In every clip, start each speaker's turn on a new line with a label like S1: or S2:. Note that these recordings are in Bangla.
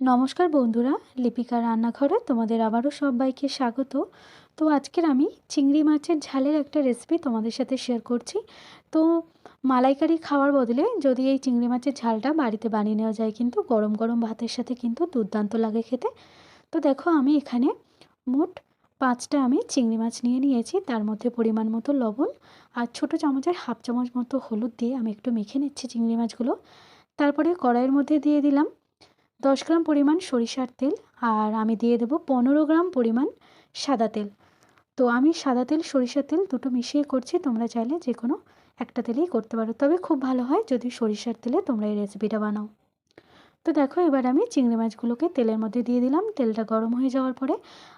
S1: নমস্কার বন্ধুরা লিপিকা রান্নাঘরে তোমাদের আবারও সবাইকে স্বাগত। তো আজকের আমি চিংড়ি মাছের ঝালের একটা রেসিপি তোমাদের সাথে শেয়ার করছি। তো মালাইকারি খাওয়ার বদলে যদি এই চিংড়ি মাছের ঝালটা বাড়িতে বানিয়ে নেওয়া যায় কিন্তু, গরম গরম ভাতের সাথে কিন্তু দুর্দান্ত লাগে খেতে। তো দেখো আমি এখানে মোট পাঁচটা আমি চিংড়ি মাছ নিয়ে নিয়েছি। তার মধ্যে পরিমাণ মতো লবণ আর ছোটো চামচের হাফ চামচ মতো হলুদ দিয়ে আমি একটু মেখে নিচ্ছি চিংড়ি মাছগুলো। তারপরে কড়াইয়ের মধ্যে দিয়ে দিলাম দশ গ্রাম পরিমাণ সরিষার তেল আর আমি দিয়ে দেবো পনেরো গ্রাম পরিমাণ সাদা তেল। তো আমি সাদা তেল, সরিষার তেল দুটো মিশিয়ে করছি, তোমরা চাইলে যে কোনো একটা তেলেই করতে পারো। তবে খুব ভালো হয় যদি সরিষার তেলে তোমরা এই রেসিপিটা বানাও। তো দেখো এবার আমি চিংড়ি মাছগুলোকে তেলের মধ্যে দিয়ে দিলাম। তেলটা গরম হয়ে যাওয়ার পরে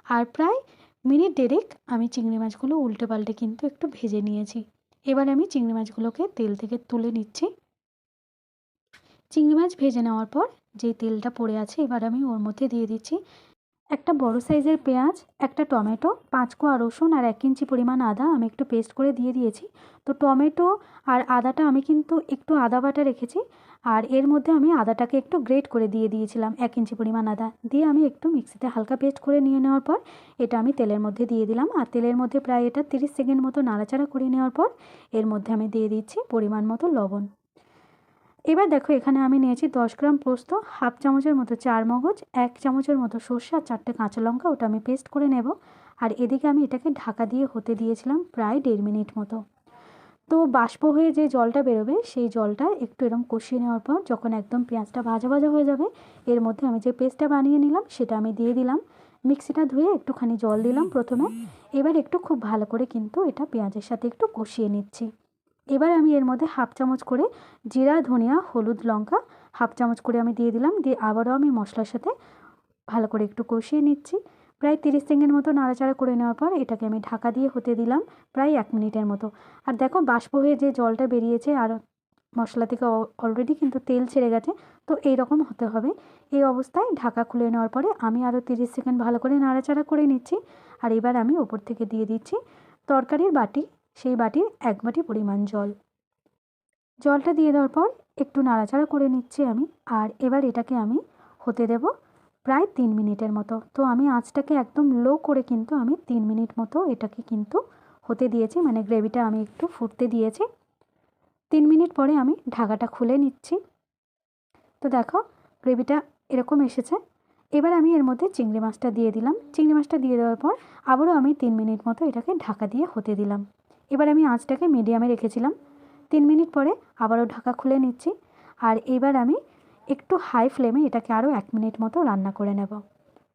S1: আর প্রায় মিনিট দেড়েক আমি চিংড়ি মাছগুলো উল্টে পাল্টে কিন্তু একটু ভেজে নিয়েছি। এবার আমি চিংড়ি মাছগুলোকে তেল থেকে তুলে নিচ্ছি। চিংড়ি মাছ ভেজে নেওয়ার পর যে তেলটা পড়ে আছে এবার আমি ওর মধ্যে দিয়ে দিচ্ছি একটা বড় সাইজের পেঁয়াজ, একটা টমেটো, পাঁচ কোয়া রসুন আর এক ইঞ্চি পরিমাণ আদা আমি একটু পেস্ট করে দিয়ে দিয়েছি। তো টমেটো আর আদাটা আমি কিন্তু একটু আদা বাটা রেখেছি আর এর মধ্যে আমি আদাটাকে একটু গ্রেট করে দিয়ে দিয়েছিলাম এক ইঞ্চি পরিমাণ আদা। দিয়ে আমি একটু মিক্সিতে হালকা পেস্ট করে নিয়ে নেওয়ার পর এটা আমি তেলের মধ্যে দিয়ে দিলাম আর তেলের মধ্যে প্রায় এটা তিরিশ সেকেন্ড মতো নাড়াচাড়া করে নেওয়ার পর এর মধ্যে আমি দিয়ে দিচ্ছি পরিমাণ মতো লবণ। এবার দেখো, এখানে আমি নিয়েছি দশ গ্রাম পোস্ত, হাফ চামচের মতো চার মগজ, এক চামচের মতো সর্ষে আর চারটে কাঁচা লঙ্কা, ওটা আমি পেস্ট করে নেব। আর এদিকে আমি এটাকে ঢাকা দিয়ে হতে দিয়েছিলাম প্রায় দেড় মিনিট মতো। তো বাষ্প হয়ে যে জলটা বেরোবে, সেই জলটা একটু এরকম কষিয়ে নেওয়ার পর যখন একদম পেঁয়াজটা ভাজা ভাজা হয়ে যাবে, এর মধ্যে আমি যে পেস্টটা বানিয়ে নিলাম, সেটা আমি দিয়ে দিলাম। মিক্সিটা ধুয়ে একটুখানি জল দিলাম প্রথমে। এবার একটু খুব ভালো করে কিন্তু এটা পেঁয়াজের সাথে একটু কষিয়ে নিচ্ছি। এবার আমি এর মধ্যে হাফ চামচ করে জিরা, ধনিয়া, হলুদ, লঙ্কা হাফ চামচ করে আমি দিয়ে দিলাম। দিয়ে আবারও আমি মশলার সাথে ভালো করে একটু কষিয়ে নিচ্ছি। প্রায় তিরিশ সেকেন্ড মতো নাড়াচাড়া করে নেওয়ার পর এটাকে আমি ঢাকা দিয়ে হতে দিলাম প্রায় এক মিনিটের মতো। আর দেখো বাষ্প হয়ে যে জলটা বেরিয়েছে আর মশলা থেকে অলরেডি কিন্তু তেল ছেড়ে গেছে, তো এই রকম হতে হবে। এই অবস্থায় ঢাকা খুলে নেওয়ার পরে আমি আরও তিরিশ সেকেন্ড ভালো করে নাড়াচাড়া করে নিচ্ছি। আর এবার আমি ওপর থেকে দিয়ে দিচ্ছি তরকারির বাটি। সেই বাটির এক বাটি পরিমাণ জল। জলটা দিয়ে দেওয়ার পর একটু নাড়াচাড়া করে নিচ্ছি আমি আর এবার এটাকে আমি হতে দেব প্রায় তিন মিনিটের মতো। তো আমি আঁচটাকে একদম লো করে কিন্তু আমি তিন মিনিট মতো এটাকে কিন্তু হতে দিয়েছি মানে গ্রেভিটা আমি একটু ফুটতে দিয়েছি। তিন মিনিট পরে আমি ঢাকাটা খুলে নিচ্ছি। তো দেখো গ্রেভিটা এরকম এসেছে। এবার আমি এর মধ্যে চিংড়ি মাছটা দিয়ে দিলাম। চিংড়ি মাছটা দিয়ে দেওয়ার পর আবারও আমি তিন মিনিট মতো এটাকে ঢাকা দিয়ে হতে দিলাম। এবার আমি আঁচটাকে মিডিয়ামে রেখেছিলাম। তিন মিনিট পরে আবারও ঢাকা খুলে নিচ্ছি। আর এবার আমি একটু হাই ফ্লেমে এটাকে আরও এক মিনিট মতো রান্না করে নেব।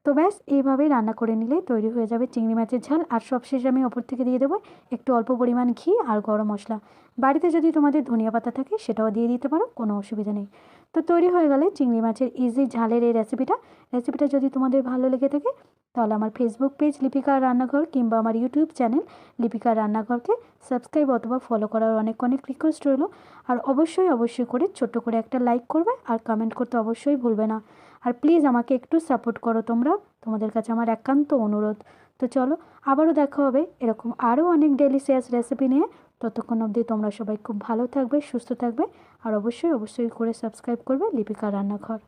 S1: তো ব্যাস, এইভাবেই রান্না করে নিলে তৈরি হয়ে যাবে চিংড়ি মাছের ঝাল। আর সবশেষে আমি ওপর থেকে দিয়ে দেবো একটু অল্প পরিমাণ ঘি আর গরম মশলা। বাড়িতে যদি তোমাদের ধনিয়া পাতা থাকে সেটাও দিয়ে দিতে পারো, কোনো অসুবিধা নেই। তো তৈরি হয়ে গেলে চিংড়ি মাছের ইজি ঝালের এই রেসিপিটা রেসিপিটা যদি তোমাদের ভালো লেগে থাকে, তাহলে আমার ফেসবুক পেজ লিপিকার রান্নাঘর কিংবা আমার ইউটিউব চ্যানেল লিপিকার রান্নাঘরকে সাবস্ক্রাইব অথবা ফলো করার অনেক অনেক রিকোয়েস্ট রইল। আর অবশ্যই অবশ্যই করে ছোট্ট করে একটা লাইক করবে আর কমেন্ট করতে অবশ্যই ভুলবে না। আর প্লিজ আমাকে একটু সাপোর্ট করো তোমরা। তোমাদের কাছে আমার একান্ত অনুরোধ। তো চলো, আবারও দেখা হবে এরকম আরও অনেক ডেলিশিয়াস রেসিপি নিয়ে। ততক্ষণ অবধি তোমরা সবাই খুব ভালো থাকবে, সুস্থ থাকবে। আর অবশ্যই অবশ্যই করে সাবস্ক্রাইব করবে লিপিকা রান্নাঘর।